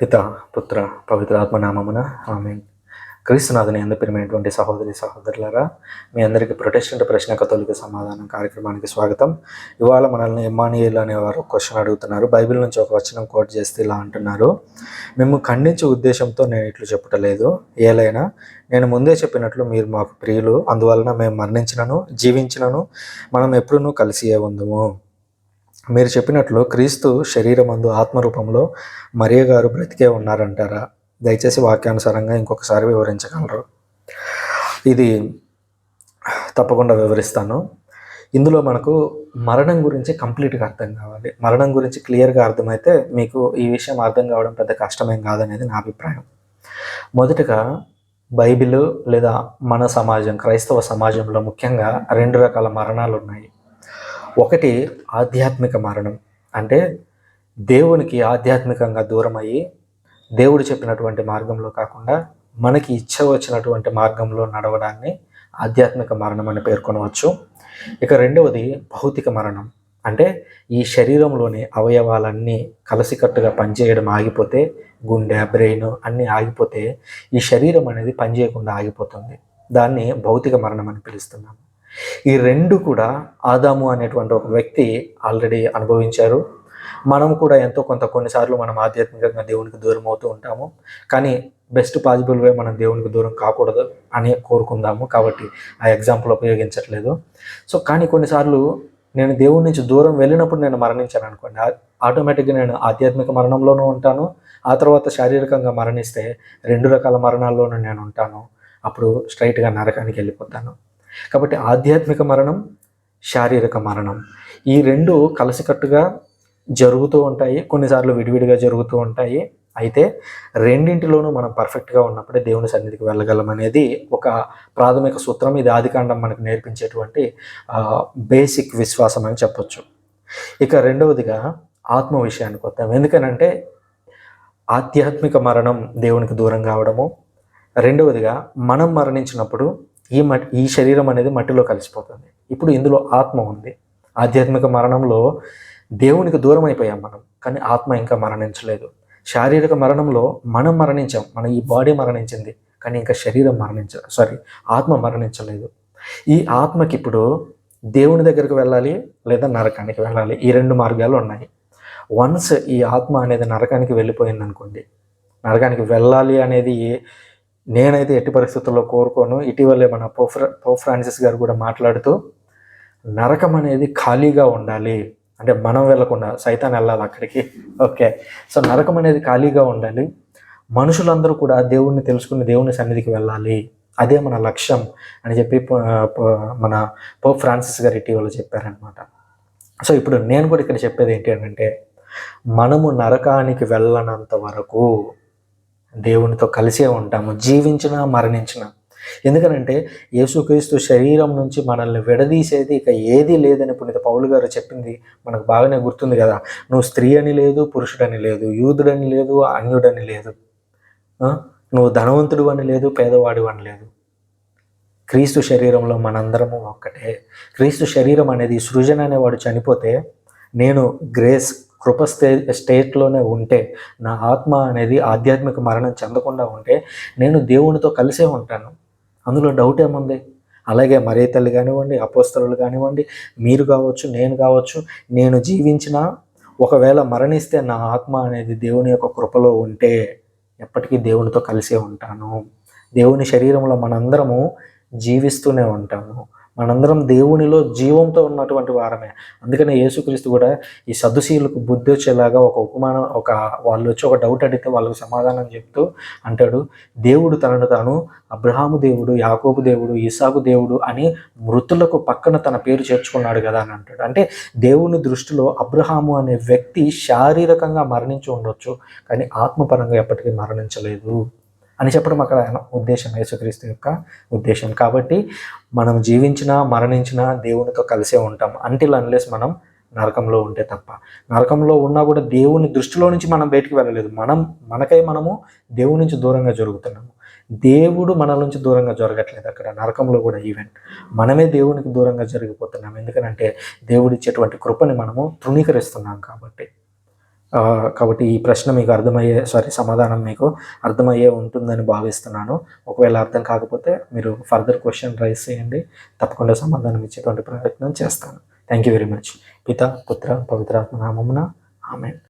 పిత పుత్ర పవిత్ర ఆత్మనామమున ఆమె క్రీస్తునాథుని ఎందు సహోదరి సహోదరులారా మీ అందరికీ ప్రొటెస్టెంట్ ప్రశ్న కథోలిక సమాధానం కార్యక్రమానికి స్వాగతం. ఇవాళ మనల్ని ఎమ్మానియల్ అనేవారు క్వశ్చన్ అడుగుతున్నారు. బైబిల్ నుంచి ఒక వచనం కోట్ చేస్తే ఇలా అంటున్నారు. మేము ఖండించే ఉద్దేశంతో నేను ఇట్లు చెప్పటలేదు. ఏలైనా నేను ముందే చెప్పినట్లు మీరు మాకు ప్రియులు. అందువలన మేము మరణించినను జీవించినను మనం ఎప్పుడూ కలిసి ఉందము. మీరు చెప్పినట్లు క్రీస్తు శరీరమందు ఆత్మరూపంలో మరియ గారు బ్రతికే ఉన్నారంటారా? దయచేసి వాక్యానుసారంగా ఇంకొకసారి వివరించగలరు. ఇది తప్పకుండా వివరిస్తాను. ఇందులో మనకు మరణం గురించి కంప్లీట్గా అర్థం కావాలి. మరణం గురించి క్లియర్గా అర్థమైతే మీకు ఈ విషయం అర్థం కావడం పెద్ద కష్టమేం కాదనేది నా అభిప్రాయం. మొదటగా బైబిల్ లేదా మన సమాజం క్రైస్తవ సమాజంలో ముఖ్యంగా రెండు రకాల మరణాలు ఉన్నాయి ఒకటి ఆధ్యాత్మిక మరణం. అంటే దేవునికి ఆధ్యాత్మికంగా దూరం అయ్యి దేవుడు చెప్పినటువంటి మార్గంలో కాకుండా మనకి ఇచ్చ వచ్చినటువంటి మార్గంలో నడవడాన్ని ఆధ్యాత్మిక మరణం అని పేర్కొనవచ్చు. ఇక రెండవది భౌతిక మరణం. అంటే ఈ శరీరంలోని అవయవాలన్నీ కలసికట్టుగా పనిచేయడం ఆగిపోతే గుండె బ్రెయిన్ అన్నీ ఆగిపోతే ఈ శరీరం అనేది పనిచేయకుండా ఆగిపోతుంది. దాన్ని భౌతిక మరణం అని పిలుస్తున్నాము. ఈ రెండు కూడా ఆదాము అనేటువంటి ఒక వ్యక్తి ఆల్రెడీ అనుభవించారు. మనం కూడా ఎంతో కొంత కొన్నిసార్లు మనం ఆధ్యాత్మికంగా దేవునికి దూరం అవుతూ ఉంటాము. కానీ బెస్ట్ పాసిబుల్ వే మనం దేవునికి దూరం కాకూడదు అని కోరుకుందాము. కాబట్టి ఆ ఎగ్జాంపుల్ ఉపయోగించట్లేదు. సో కానీ కొన్నిసార్లు నేను దేవుడి నుంచి దూరం వెళ్ళినప్పుడు నేను మరణించాను అనుకోండి. ఆటోమేటిక్గా నేను ఆధ్యాత్మిక మరణంలోనూ ఉంటాను. ఆ తర్వాత శారీరకంగా మరణిస్తే రెండు రకాల మరణాల్లోనూ నేను ఉంటాను. అప్పుడు స్ట్రైట్గా నరకానికి వెళ్ళిపోతాను. కాబట్టి ఆధ్యాత్మిక మరణం శారీరక మరణం. ఈ రెండు కలిసికట్టుగా జరుగుతూ ఉంటాయి కొన్నిసార్లు విడివిడిగా జరుగుతూ ఉంటాయి. అయితే రెండింటిలోనూ మనం పర్ఫెక్ట్గా ఉన్నప్పుడే దేవుని సన్నిధికి వెళ్ళగలం అనేది ఒక ప్రాథమిక సూత్రం. ఇది ఆదికాండం మనకు నేర్పించేటువంటి బేసిక్ విశ్వాసం అని చెప్పొచ్చు. ఇక రెండవదిగా ఆత్మ విషయానికి వద్దాం. ఎందుకనంటే ఆధ్యాత్మిక మరణం దేవునికి దూరం కావడము. రెండవదిగా మనం మరణించినప్పుడు ఈ మట్ ఈ శరీరం అనేది మట్టిలో కలిసిపోతుంది. ఇప్పుడు ఇందులో ఆత్మ ఉంది. ఆధ్యాత్మిక మరణంలో దేవునికి దూరం అయిపోయాం మనం కానీ ఆత్మ ఇంకా మరణించలేదు. శారీరక మరణంలో మనం మరణించాం మన ఈ బాడీ మరణించింది కానీ ఇంకా శరీరం మరణించ సారీ ఆత్మ మరణించలేదు. ఈ ఆత్మకి ఇప్పుడు దేవుని దగ్గరికి వెళ్ళాలి లేదా నరకానికి వెళ్ళాలి? ఈ రెండు మార్గాలు ఉన్నాయి. వన్స్ ఈ ఆత్మ అనేది నరకానికి వెళ్ళిపోయింది అనుకోండి నరకానికి వెళ్ళాలి అనేది నేనైతే ఎట్టి పరిస్థితుల్లో కోరుకోను. ఇటీవలే మన పోఫ్ర పో ఫ్రాన్సిస్ గారు కూడా మాట్లాడుతూ నరకం అనేది ఖాళీగా ఉండాలి. అంటే మనం వెళ్ళకుండా సైతాన్ వెళ్ళాలి అక్కడికి. ఓకే. సో నరకం అనేది ఖాళీగా ఉండాలి. మనుషులందరూ కూడా దేవుణ్ణి తెలుసుకుని దేవుని సన్నిధికి వెళ్ళాలి. అదే మన లక్ష్యం అని చెప్పి మన పోప్ ఫ్రాన్సిస్ గారు ఇటీవల చెప్పారనమాట సో ఇప్పుడు నేను కూడా ఇక్కడ చెప్పేది ఏంటి అంటే మనము నరకానికి వెళ్ళనంత వరకు దేవునితో కలిసే ఉంటాము జీవించినా మరణించినా. ఎందుకనంటే యేసుక్రీస్తు శరీరం నుంచి మనల్ని విడదీసేది ఇక ఏది లేదని పుణిత పౌలు గారు చెప్పింది మనకు బాగానే గుర్తుంది కదా. నువ్వు స్త్రీ అని లేదు పురుషుడని లేదు యూదుడని లేదు అన్యుడని లేదు. నువ్వు ధనవంతుడు అని లేదు పేదవాడు అని లేదు. క్రీస్తు శరీరంలో మనందరము ఒక్కటే. క్రీస్తు శరీరం అనేది సృజన అనేవాడు చనిపోతే నేను గ్రేస్ కృప స్టే స్టేట్లోనే ఉంటే నా ఆత్మ అనేది ఆధ్యాత్మిక మరణం చెందకుండా ఉంటే నేను దేవునితో కలిసే ఉంటాను. అందులో డౌట్ ఏముంది? అలాగే మరే తల్లి కానివ్వండి అపోస్తలు కానివ్వండి మీరు కావచ్చు నేను కావచ్చు నేను జీవించిన ఒకవేళ మరణిస్తే నా ఆత్మ అనేది దేవుని యొక్క కృపలో ఉంటే ఎప్పటికీ దేవునితో కలిసే ఉంటాను. దేవుని శరీరంలో మనందరము జీవిస్తూనే ఉంటాము. మనందరం దేవునిలో జీవంతో ఉన్నటువంటి వారమే. అందుకనే యేసుక్రీస్తు కూడా ఈ సదుశీలకు బుద్ధి వచ్చేలాగా ఒక ఉపమానం ఒక వాళ్ళు వచ్చి ఒక డౌట్ అడిగితే వాళ్ళకు సమాధానం చెప్తూ అంటాడు దేవుడు తనను తాను అబ్రహాము దేవుడు యాకోబు దేవుడు ఇసాకు దేవుడు అని మృతులకు పక్కన తన పేరు చేర్చుకున్నాడు కదా అని అంటాడు. అంటే దేవుని దృష్టిలో అబ్రహాము అనే వ్యక్తి శారీరకంగా మరణించి ఉండొచ్చు కానీ ఆత్మపరంగా ఎప్పటికీ మరణించలేదు. అని చెప్పడం అక్కడ ఉద్దేశం యేసుక్రీస్తు యొక్క ఉద్దేశం. కాబట్టి మనం జీవించినా మరణించినా దేవునితో కలిసే ఉంటాం అంటిల్ అన్లెస్ మనం నరకంలో ఉంటే తప్ప. నరకంలో ఉన్నా కూడా దేవుని దృష్టిలో నుంచి మనం బయటికి వెళ్ళలేదు. మనం మనకై మనము దేవుని నుంచి దూరంగా జరుగుతున్నాము. దేవుడు మన నుంచి దూరంగా జరగట్లేదు అక్కడ. నరకంలో కూడా ఈవెన్ మనమే దేవునికి దూరంగా జరిగిపోతున్నాం. ఎందుకంటే దేవుడిచ్చేటువంటి కృపని మనము తృణీకరిస్తున్నాం కాబట్టి. కాబట్టి ఈ ప్రశ్న మీకు అర్థమయ్యే సారీ సమాధానం మీకు అర్థమయ్యే ఉంటుందని భావిస్తున్నాను. ఒకవేళ అర్థం కాకపోతే మీరు ఫర్దర్ క్వశ్చన్ రైస్ చేయండి. తప్పకుండా సమాధానం ఇచ్చేటువంటి ప్రయత్నం చేస్తాను. థ్యాంక్ యూ వెరీ మచ్ పిత పుత్ర పవిత్రాత్మ నామమున ఆమెన్.